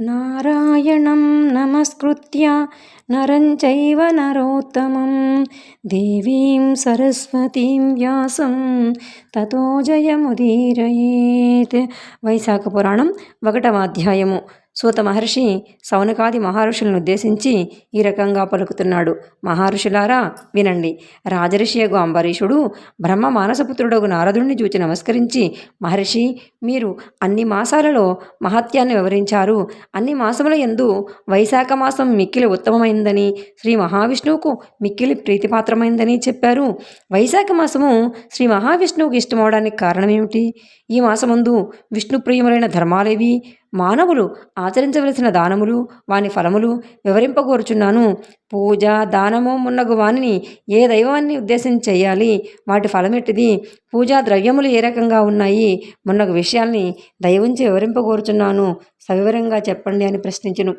నారాయణం నమస్కృత్య నరం చైవ నరోత్తమం. దేవీం సరస్వతీం వ్యాసం తతో జయముదీరయేత్. వైశాఖ పురాణం ఒకటవ అధ్యాయము. సూత మహర్షి సౌనకాది మహర్షులను ఉద్దేశించి ఈ రకంగా పలుకుతున్నాడు. మహర్షులారా వినండి. రాజర్షియగు అంబరీషుడు బ్రహ్మ మానసపుత్రుడగు నారదుణ్ణి చూచి నమస్కరించి మహర్షి మీరు అన్ని మాసాలలో మహత్యాన్ని వివరించారు. అన్ని మాసముల ఎందు వైశాఖ మాసం మిక్కిలి ఉత్తమమైందని శ్రీ మహావిష్ణువుకు మిక్కిలి ప్రీతిపాత్రమైందని చెప్పారు. వైశాఖ మాసము శ్రీ మహావిష్ణువుకి ఇష్టమవడానికి కారణమేమిటి? ఈ మాసమందు విష్ణుప్రియములైన ధర్మాలేవి మానవులు ఆచరించవలసిన దానములు వాని ఫలములు వివరింపగోరుచున్నాను. పూజ దానము మున్నగు వానిని ఏ దైవాన్ని ఉద్దేశించి చేయాలి? వాటి ఫలమెట్టిది? పూజా ద్రవ్యములు ఏ రకంగా ఉన్నాయి? మున్నగు విషయాల్ని దయవుంచి వివరింపగోరుచున్నాను. సవివరంగా చెప్పండి అని ప్రశ్నించును.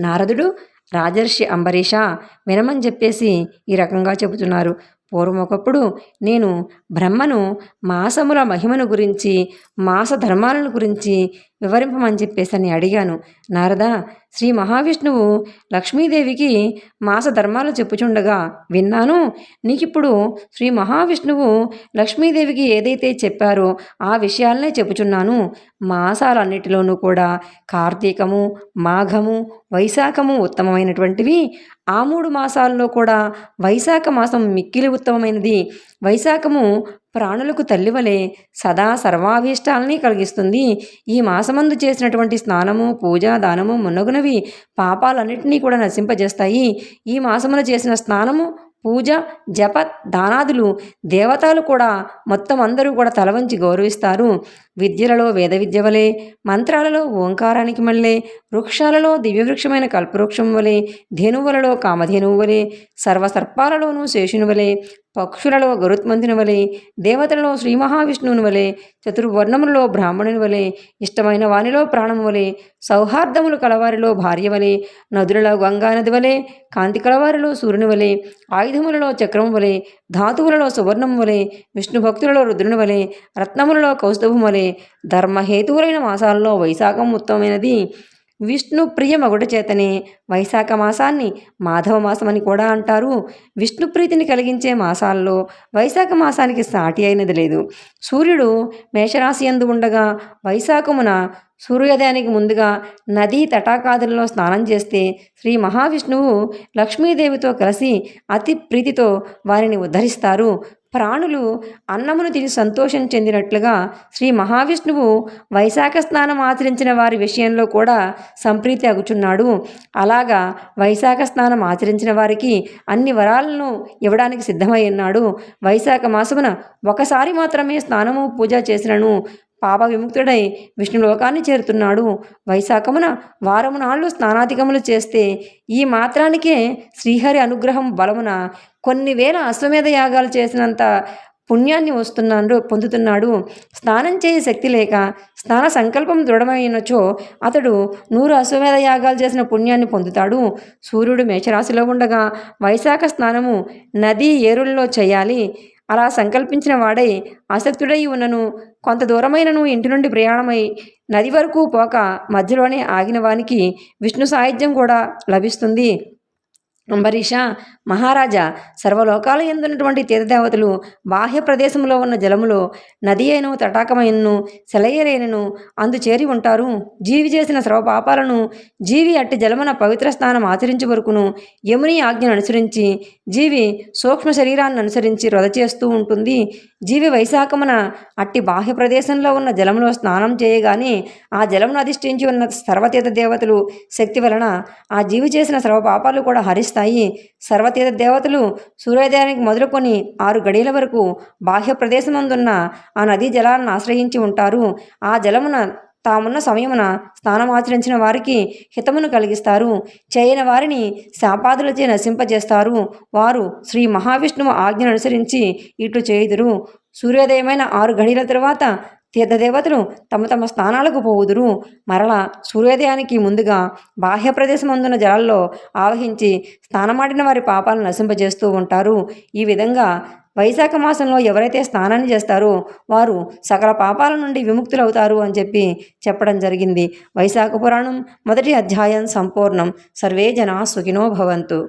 నారదుడు రాజర్షి అంబరీష వినమని చెప్పేసి ఈ రకంగా చెబుతున్నారు. పూర్వం ఒకప్పుడు నేను బ్రహ్మను మాసముల మహిమను గురించి మాస ధర్మాలను గురించి వివరింపమని చెప్పేసి అని అడిగాను. నారద శ్రీ మహావిష్ణువు లక్ష్మీదేవికి మాస ధర్మాలు చెప్పుచుండగా విన్నాను. నీకిప్పుడు శ్రీ మహావిష్ణువు లక్ష్మీదేవికి ఏదైతే చెప్పారో ఆ విషయాలనే చెప్పుచున్నాను. మాసాలన్నిటిలోనూ కూడా కార్తీకము మాఘము వైశాఖము ఉత్తమమైనటువంటివి. ఆ మూడు మాసాల్లో కూడా వైశాఖ మాసం మిక్కిలి ఉత్తమమైనది. వైశాఖము ప్రాణులకు తల్లివలే సదా సర్వాభీష్టాలని కలిగిస్తుంది. ఈ మాసమందు చేసినటువంటి స్నానము పూజ దానము మున్నగునవి పాపాలన్నింటినీ కూడా నశింపజేస్తాయి. ఈ మాసమున చేసిన స్నానము పూజ జప దానాదులు దేవతలు కూడా మొత్తం అందరూ కూడా తలవంచి గౌరవిస్తారు. విద్యలలో వేద విద్య వలె మంత్రాలలో ఓంకారానికి మళ్ళే వృక్షాలలో దివ్యవృక్షమైన కల్పవృక్షం వలె ధేనువులలో కామధేనువు వలె సర్వసర్పాలలోనూ శేషుని వలె పక్షులలో గరుత్మంతుని వలె దేవతలలో శ్రీ మహావిష్ణువుని వలె చతుర్వర్ణములలో బ్రాహ్మణుని వలె ఇష్టమైన వానిలో ప్రాణము వలె సౌహార్దములు కలవారిలో భార్య వలె నదులలో గంగానది వలె కాంతి కలవారిలో సూర్యుని వలె ఆయుధములలో చక్రము వలె ధాతువులలో సువర్ణం వలె విష్ణు భక్తులలో రుద్రుని వలె రత్నములలో కౌస్తుభం వలె ధర్మహేతువులైన మాసాలలో వైశాఖం ఉత్తమమైనది. విష్ణు ప్రియ చేతనే వైశాఖ మాసాన్ని మాధవ మాసమని కూడా అంటారు. విష్ణు ప్రీతిని కలిగించే మాసాల్లో వైశాఖ మాసానికి సాటి అయినది లేదు. సూర్యుడు మేషరాశి ఎందు ఉండగా వైశాఖమున సూర్యోదయానికి ముందుగా నదీ తటాకాదులలో స్నానం చేస్తే శ్రీ మహావిష్ణువు లక్ష్మీదేవితో కలిసి అతి ప్రీతితో వారిని ఉద్ధరిస్తారు. ప్రాణులు అన్నమును తిని సంతోషం చెందినట్లుగా శ్రీ మహావిష్ణువు వైశాఖ స్నానం ఆచరించిన వారి విషయంలో కూడా సంప్రీతి అగుచున్నాడు. అలాగా వైశాఖ స్నానం ఆచరించిన వారికి అన్ని వరాలను ఇవ్వడానికి సిద్ధమై ఉన్నాడు. వైశాఖ మాసమున ఒకసారి మాత్రమే స్నానము పూజ చేసినను. పాప విముక్తుడై విష్ణులోకాన్ని చేరుతున్నాడు. వైశాఖమున వారము నాళ్ళు స్నానాధికములు చేస్తే ఈ మాత్రానికే శ్రీహరి అనుగ్రహం బలమున కొన్ని వేల అశ్వమేధ యాగాలు చేసినంత పుణ్యాన్ని వస్తున్నాడు పొందుతున్నాడు. స్నానం చేయ శక్తి లేక స్నాన సంకల్పం దృఢమైనచో అతడు నూరు అశ్వమేధ యాగాలు చేసిన పుణ్యాన్ని పొందుతాడు. సూర్యుడు మేషరాశిలో ఉండగా వైశాఖ స్నానము నదీ ఏరుల్లో చేయాలి. అలా సంకల్పించిన వాడై ఆసక్తుడై ఉన్నను. కొంత దూరమైనను ఇంటి నుండి ప్రయాణమై నది వరకు పోక మధ్యలోనే ఆగిన వానికి విష్ణు సాహిత్యం కూడా లభిస్తుంది. అంబరీష మహారాజా సర్వలోకాల ఎందున్నటువంటి తీర్థదేవతలు బాహ్య ప్రదేశంలో ఉన్న జలములో నది అయిను తటాకమైనను సెలయేరైనను అందు చేరి ఉంటారు. జీవి చేసిన సర్వ పాపాలను జీవి అట్టి జలమున పవిత్ర స్థానం ఆచరించే వరకును యముని ఆజ్ఞను అనుసరించి జీవి సూక్ష్మ శరీరాన్ని అనుసరించి రొద చేస్తూ ఉంటుంది. జీవి వైశాఖమున అట్టి బాహ్య ప్రదేశంలో ఉన్న జలములో స్నానం చేయగానే ఆ జలమును అధిష్ఠించి ఉన్న సర్వతీర్థ దేవతలు శక్తి వలన ఆ జీవి చేసిన సర్వ పాపాలు కూడా హరిస్తాయి. సర్వతీర్థ దేవతలు సూర్యోదయానికి మొదలుకొని ఆరు గడియల వరకు బాహ్య ప్రదేశమందున్న ఆ నదీ జలాలను ఆశ్రయించి ఉంటారు. ఆ జలమున తామున్న సమయమున స్నానమాచరించిన వారికి హితమును కలిగిస్తారు. చేయని వారిని శాపాదులచే నశింపజేస్తారు. వారు శ్రీ మహావిష్ణువు ఆజ్ఞను అనుసరించి ఇట్లు చేయుదురు. సూర్యోదయమైన ఆరు గడియల తరువాత తీర్థదేవతలు తమ తమ స్థానాలకు పోవుదురు. మరల సూర్యోదయానికి ముందుగా బాహ్య ప్రదేశం అందున జలాల్లో ఆవహించి స్నానమాడిన వారి పాపాలను నశింపజేస్తూ ఉంటారు. ఈ విధంగా వైశాఖ మాసంలో ఎవరైతే స్నానాన్ని చేస్తారో వారు సకల పాపాల నుండి విముక్తులవుతారు అని చెప్పి చెప్పడం జరిగింది. వైశాఖ పురాణం మొదటి అధ్యాయం సంపూర్ణం. సర్వే జనా సుఖినో భవంతు.